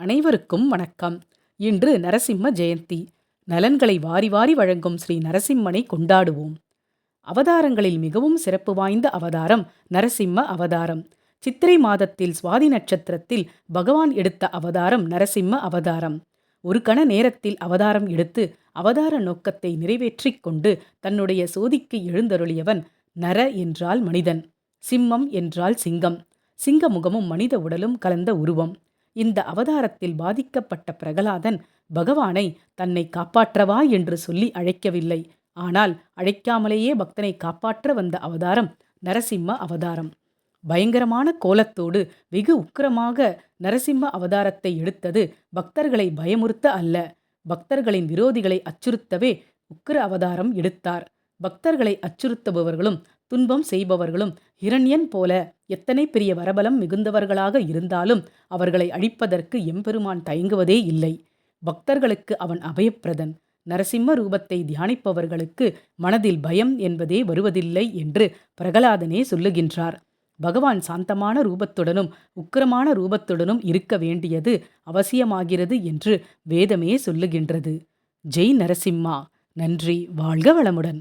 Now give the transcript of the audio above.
அனைவருக்கும் வணக்கம். இன்று நரசிம்ம ஜெயந்தி. நலன்களை வாரி வாரி வழங்கும் ஸ்ரீ நரசிம்மனை கொண்டாடுவோம். அவதாரங்களில் மிகவும் சிறப்பு வாய்ந்த அவதாரம் நரசிம்ம அவதாரம். சித்திரை மாதத்தில் சுவாதி நட்சத்திரத்தில் பகவான் எடுத்த அவதாரம் நரசிம்ம அவதாரம். ஒரு கண நேரத்தில் அவதாரம் எடுத்து அவதார நோக்கத்தை நிறைவேற்றிக் கொண்டு தன்னுடைய சோதிக்கு எழுந்தருளியவன் நர என்றால் மனிதன் சிம்மம் என்றால் சிங்கம். சிங்க முகமும் மனித உடலும் கலந்த உருவம். இந்த அவதாரத்தில் பாதிக்கப்பட்ட பிரகலாதன் பகவானை தன்னை காப்பாற்றவா? என்று சொல்லி அழைக்கவில்லை. ஆனால் அழைக்காமலேயே பக்தனை காப்பாற்ற வந்த அவதாரம் நரசிம்ம அவதாரம். பயங்கரமான கோலத்தோடு வெகு உக்கிரமாக நரசிம்ம அவதாரத்தை எடுத்தது பக்தர்களை பயமுறுத்த அல்ல. பக்தர்களின் விரோதிகளை அச்சுறுத்தவே உக்கிர அவதாரம் எடுத்தார். பக்தர்களை அச்சுறுத்துபவர்களும் துன்பம் செய்பவர்களும் இரண்யன் போல எத்தனை பெரிய வரபலம் மிகுந்தவர்களாக இருந்தாலும் அவர்களை அழிப்பதற்கு எம்பெருமான் தயங்குவதே இல்லை. பக்தர்களுக்கு அவன் அபயப்பிரதன். நரசிம்ம ரூபத்தை தியானிப்பவர்களுக்கு மனதில் பயம் என்பதே வருவதில்லை என்று பிரகலாதனே சொல்லுகின்றார். பகவான் சாந்தமான ரூபத்துடனும் உக்கிரமான ரூபத்துடனும் இருக்க வேண்டியது அவசியமாகிறது என்று வேதமே சொல்லுகின்றது. ஜெய் நரசிம்மா. நன்றி. வாழ்க வளமுடன்.